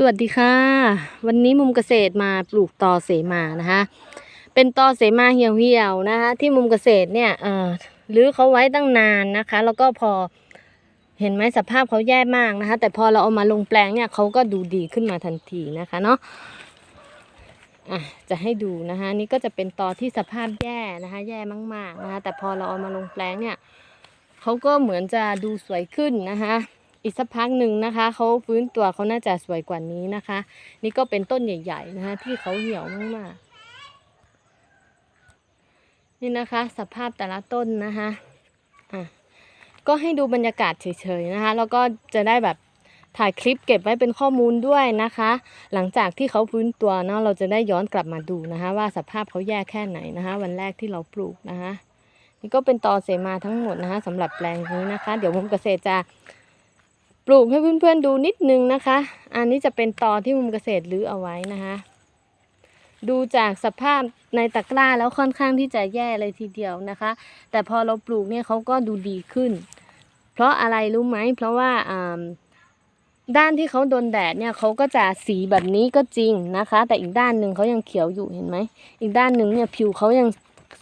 สวัสดีค่ะ วันนี้มุมเกษตรมาปลูกตอเสมานะคะ เป็นตอเสมาเหี่ยวๆนะคะ ที่มุมเกษตรเนี่ยเอ่อรื้อเขาไว้ตั้งนานนะคะ แล้วก็พอเห็นไหมสภาพเขาแย่มากนะคะ แต่พอเราเอามาลงแปลงเนี่ยเขาก็ดูดีขึ้นมาทันทีนะคะเนาะอะจะให้ดูนะคะ นี่ก็จะเป็นตอที่สภาพแย่นะคะ แย่มากๆนะคะ แต่พอเราเอามาลงแปลงเนี่ยเขาก็เหมือนจะดูสวยขึ้นนะคะ อีกสักพักหนึ่งนะคะเขาฟื้นตัวเขาน่าจะสวยกว่านี้นะคะ นี่ก็เป็นต้นใหญ่ๆนะคะที่เขาเหี่ยวมากๆนี่นะคะ สภาพแต่ละต้นนะคะอะก็ให้ดูบรรยากาศเฉยๆนะคะ แล้วก็จะได้แบบถ่ายคลิปเก็บไว้เป็นข้อมูลด้วยนะคะ หลังจากที่เขาฟื้นตัวเนาะเราจะได้ย้อนกลับมาดูนะคะ ว่าสภาพเขาแย่แค่ไหนนะคะ วันแรกที่เราปลูกนะคะนี่ก็เป็นตอเสมาทั้งหมดนะคะสำหรับแปลงนี้นะคะ เดี๋ยวมุมเกษตรจะ ปลูกให้เพื่อนๆดูนิดนึงนะคะ อันนี้จะเป็นตอที่มุมเกษตรรื้อเอาไว้นะคะ ดูจากสภาพในตะกร้าแล้วค่อนข้างที่จะแย่เลยทีเดียวนะคะ แต่พอเราปลูกเนี่ยเขาก็ดูดีขึ้น เพราะอะไรรู้ไหมเพราะว่าอ่าด้านที่เขาโดนแดดเนี่ยเขาก็จะสีแบบนี้ก็จริงนะคะ แต่อีกด้านหนึ่งเขายังเขียวอยู่เห็นไหมอีกด้านหนึ่งเนี่ยผิวเขายัง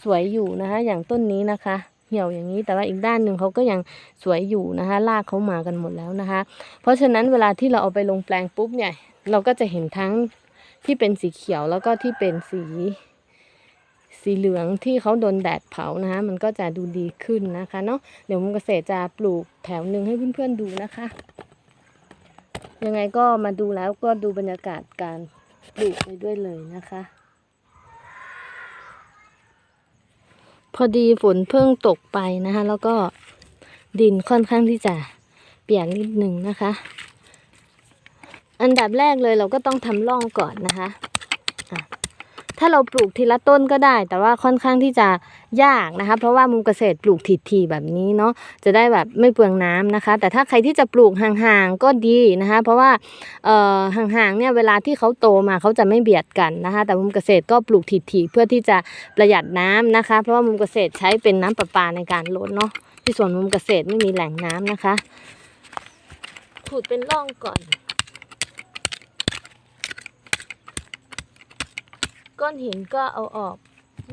สวยอยู่นะคะ อย่างต้นนี้นะคะ เหี่ยวอย่างนี้ แต่ว่าอีกด้านหนึ่งเขาก็ยังสวยอยู่นะคะรากเขามากันหมดแล้วนะคะ เพราะฉะนั้นเวลาที่เราเอาไปลงแปลงปุ๊บเนี่ย เราก็จะเห็นทั้งที่เป็นสีเขียวแล้วก็ที่เป็นสีสีเหลืองที่เขาโดนแดดเผานะคะมันก็จะดูดีขึ้นนะคะเนาะเดี๋ยวมุมเกษตรจะปลูกแถวหนึ่งให้เพื่อนๆดูนะคะ ยังไงก็มาดูแล้วก็ดูบรรยากาศการปลูกไปด้วยเลยนะคะ พอดีฝนเพิ่งตกไปนะคะ แล้วก็ดินค่อนข้างที่จะเปียกนิดนึงนะคะ อันดับแรกเลยเราก็ต้องทำร่องก่อนนะคะะ ถ้าเราปลูกทีละต้นก็ได้ แต่ว่าค่อนข้างที่จะยากนะคะ เพราะว่ามุมเกษตรปลูกทีๆแบบนี้เนาะจะได้แบบไม่เปลืองน้ำนะคะ แต่ถ้าใครที่จะปลูกห่างๆก็ดีนะคะ เพราะว่าเอ่อห่างๆเนี่ยเวลาที่เขาโตมาเขาจะไม่เบียดกันนะคะ แต่มุมเกษตรก็ปลูกทีๆเพื่อที่จะประหยัดน้ำนะคะ เพราะว่ามุมเกษตรใช้เป็นน้ำประปาในการลดเนาะที่สวนมุมเกษตรไม่มีแหล่งน้ำนะคะขุดเป็นร่องก่อน ก้อนหินก็เอาออก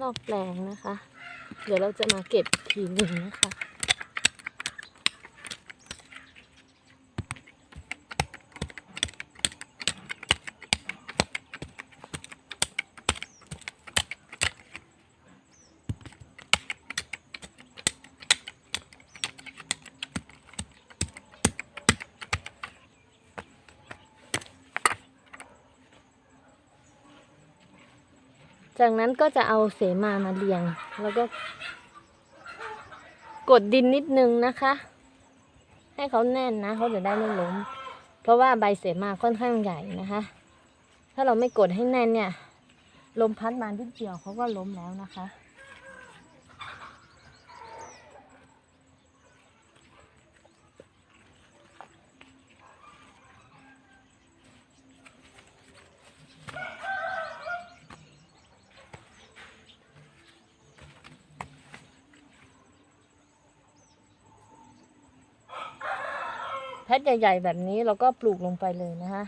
นอกแปลงนะคะ เดี๋ยวเราจะมาเก็บทีหนึ่งนะคะ จากนั้นก็จะเอาเสมามาเรียง แล้วก็ กดดินนิดนึงนะคะ ให้เขาแน่นนะเขาจะได้ไม่ล้ม เพราะว่าใบเสมาค่อนข้างใหญ่นะคะ ถ้าเราไม่กดให้แน่นเนี่ยลมพัดมานิดเดียวเขาก็ล้มแล้วนะคะ ใหญ่ ๆ แบบนี้เราก็ปลูกลงไปเลยนะคะ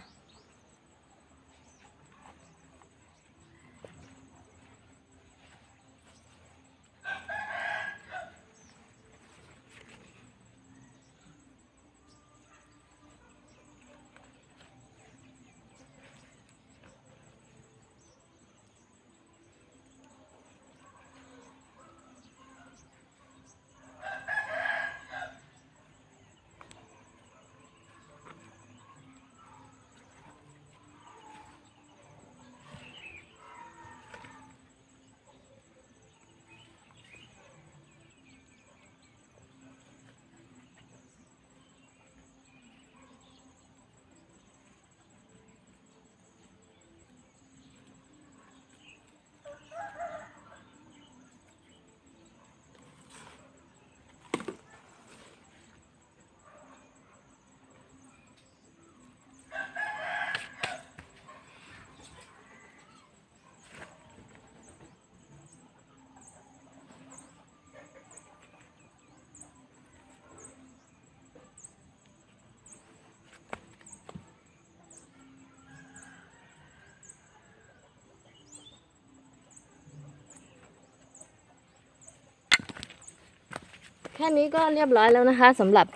ค่นี้ก็เรียบร้อยแล้วนะคะสำหรับ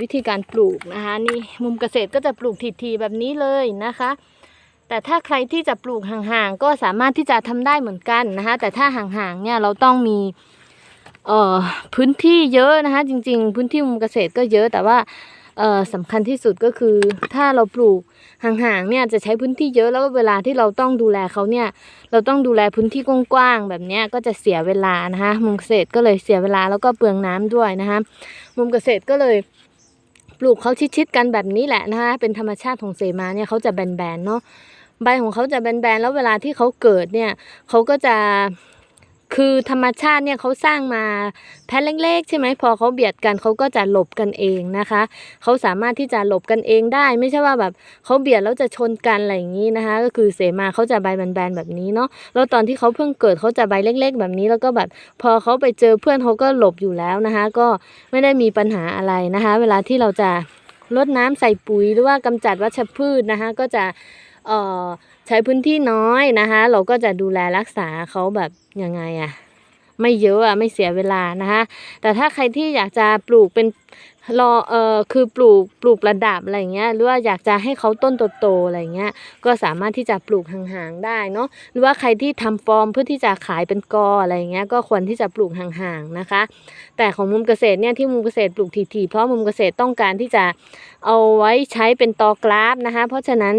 วิธีการปลูกนะคะนี่มุมเกษตรก็จะปลูกทีๆแบบนี้เลยนะคะ แต่ถ้าใครที่จะปลูกห่างๆก็สามารถที่จะทำได้เหมือนกันนะคะแต่ถ้าห่างๆเนี่ยเราต้องมีพื้นที่เยอะนะคะจริง ๆ พื้นที่มุมเกษตรก็เยอะแต่ว่า สำคัญที่สุดก็คือ ถ้าเราปลูกห่างๆเนี่ยจะใช้พื้นที่เยอะแล้วเวลาที่เราต้องดูแลเขาเนี่ยเราต้องดูแลพื้นที่กว้างๆแบบนี้ก็จะเสียเวลานะคะมุมเกษตรก็เลยเสียเวลาแล้วก็เปลืองน้ำด้วยนะคะมุมเกษตรก็เลยปลูกเขาชิดๆกันแบบนี้แหละนะคะเป็นธรรมชาติของเสมาเนี่ยเขาจะแบนๆเนาะใบของเขาจะแบนๆแล้วเวลาที่เขาเกิดเนี่ยเขาก็จะ คือธรรมชาติเนี่ยเขาสร้างมาแผ่นเล็กๆ ใช่ไหมพอเขาเบียดกันเขาก็จะหลบกันเองนะคะเขาสามารถที่จะหลบกันเองได้ ไม่ใช่ว่าแบบเขาเบียดแล้วจะชนกันอะไรอย่างนี้นะคะ ก็คือเสมาเขาจะใบแบนๆแบบนี้เนาะแล้วตอนที่เขาเพิ่งเกิดเขาจะใบเล็ก ๆ แบบนี้แล้วก็แบบพอเขาไปเจอเพื่อนเขาก็หลบอยู่แล้วนะคะ ก็ไม่ได้มีปัญหาอะไรนะคะ เวลาที่เราจะรดน้ำใส่ปุ๋ยหรือว่ากำจัดวัชพืชนะคะ ก็จะ ใช้พื้นที่น้อยนะคะ เราก็จะดูแลรักษาเขาแบบยังไงอะไม่เยอะอะไม่เสียเวลานะคะ แต่ถ้าใครที่อยากจะปลูกเป็นรอเออคือปลูกปลูกระดับอะไรเงี้ยหรือว่าอยากจะให้เขาต้นโตๆอะไรเงี้ยก็สามารถที่จะปลูกห่างๆได้เนาะหรือว่าใครที่ทำฟอร์มเพื่อที่จะขายเป็นกออะไรเงี้ยก็ควรที่จะปลูกห่างๆนะคะ แต่ของมุมเกษตรเนี่ยที่มุมเกษตรปลูกถี่ๆเพราะมุมเกษตรต้องการที่จะเอาไว้ใช้เป็นตอกราฟนะคะ เพราะฉะนั้น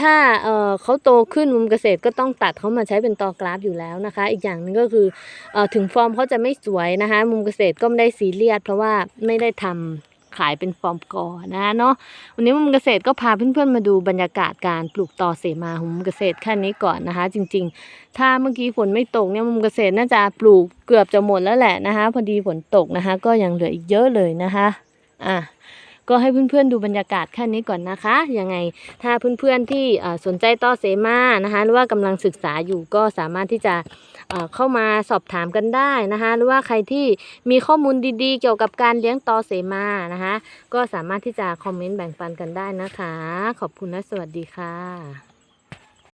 ถ้าเอ่อเขาโตขึ้นมุมเกษตรก็ต้องตัดเขามาใช้เป็นตอกราฟอยู่แล้วนะคะ อีกอย่างนึงก็คือเอ่อถึงฟอร์มเขาจะไม่สวยนะคะ มุมเกษตรก็ไม่ได้ซีเรียสเพราะว่าไม่ได้ทำขายเป็นฟอร์มกอนะคะเนาะวันนี้มุมเกษตรก็พาเพื่อนๆมาดูบรรยากาศการปลูกต่อเสมาของมุมเกษตรแค่นี้ก่อนนะคะ จริง ๆ ถ้าเมื่อกี้ฝนไม่ตกเนี่ยมุมเกษตรน่าจะปลูกเกือบจะหมดแล้วแหละนะคะ พอดีฝนตกนะคะ ก็ยังเหลืออีกเยอะเลยนะคะ อะ ก็ให้เพื่อนๆดูบรรยากาศแค่นี้ก่อนนะคะยังไงถ้าเพื่อนๆที่สนใจต่อเซมานะคะหรือว่ากำลังศึกษาอยู่ก็สามารถที่จะเข้ามาสอบถามกันได้นะคะหรือว่าใครที่มีข้อมูลดีๆ เกี่ยวกับการเลี้ยงต่อเสมานะคะก็สามารถที่จะคอมเมนต์แบ่งปันกันได้นะคะ ขอบคุณและสวัสดีค่ะ